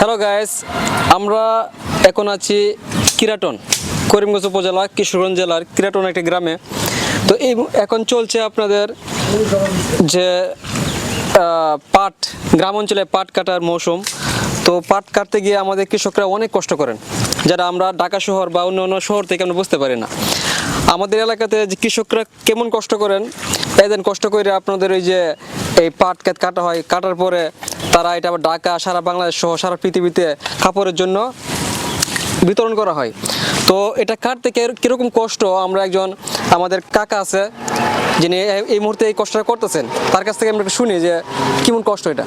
Hello guys আমরা এখন আছি কিরাটন, করিমগঞ্জ উপজেলা, কিশোরগঞ্জ জেলার কিরাটন একটি গ্রামে। তো এই এখন চলছে আপনাদের যে পাট, গ্রাম অঞ্চলে পাট কাটার মৌসুম। তো পাট কাটতে গিয়ে আমাদের কৃষকরা অনেক কষ্ট করেন যারা আমরা ঢাকা শহর বা অন্য অন্য শহর থেকে আমরা বুঝতে পারি না। আমাদের এলাকাতে যে কৃষকরা কেমন কষ্ট করেন এদিন কষ্ট করে আপনাদের ওই যে, এই পাট কাটা হয়, কাটার পরে তারা এটা আবার ঢাকা সারা বাংলাদেশ সহ সারা পৃথিবীতে কাপড়ের জন্য বিতরণ করা হয়। তো এটা কাটতে কীরকম কষ্ট? আমরা একজন আমাদের কাকা আছে যিনি এই মুহূর্তে এই কষ্টটা করতেছেন। তার কাছ থেকে আমরা একটু শুনি যে কেমন কষ্ট এটা।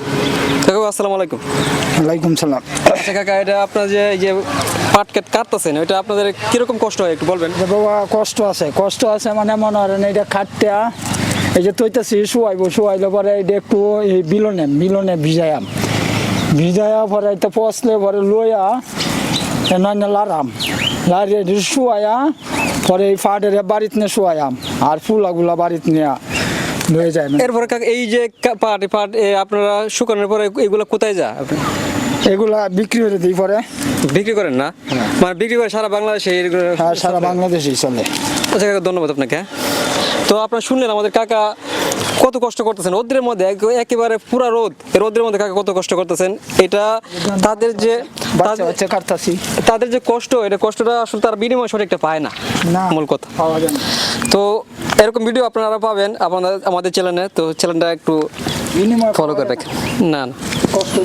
কাকু আসসালামু আলাইকুম। ওয়ালাইকুম সালাম। আচ্ছা কাকা এটা আপনার যে এই যে পাট কেট কাটতেছেন এটা আপনাদের কীরকম কষ্ট হয় একটু বলবেন? বাবা কষ্ট আছে কষ্ট আছে মানে মনে হয় এটা খাটতে এই যে তৈতেছি শুয়াইব শুয়াইলে পরে এটা একটু এই বিলনে বিলনে ভিজায়াম ভিজায়া পরে এটা পচলে পরে লইয়া নয় লারাম লারিয়ে এটা শুয়াইয়া পরে এই ফাটের বাড়িতে নিয়ে শুয়াইয়াম আর ফুলাগুলা বাড়িতে নিয়ে লয়ে যায়। এরপরে এই যে পাট পাট এ, আপনারা শুকানোর পরে এগুলো কোথায় যা আপনি? এগুলা বিক্রি হয়ে দিই পরে বিক্রি করেন না মানে বিক্রি করে সারা বাংলাদেশে আর সারা বাংলাদেশেই চলে আচ্ছা ধন্যবাদ আপনাকে হ্যাঁ। তো আপনারা শুনলেন আমাদের কাকা কত কষ্ট করতেছেন। রোদ্রের মধ্যে একেবারে পুরা রোদ। রোদ্রের মধ্যে কাকা কত কষ্ট করতেছেন। এটা তাদের যে তাদের- যে কষ্ট এটা কষ্টটা আসলে তার বিনিময় সঠিকটা পায় না মূল কথা। তো এরকম ভিডিও আপনারা পাবেন আপনাদের আমাদের চ্যানেলে তো চ্যানেলটা একটু ফলো করে রাখেন। না না।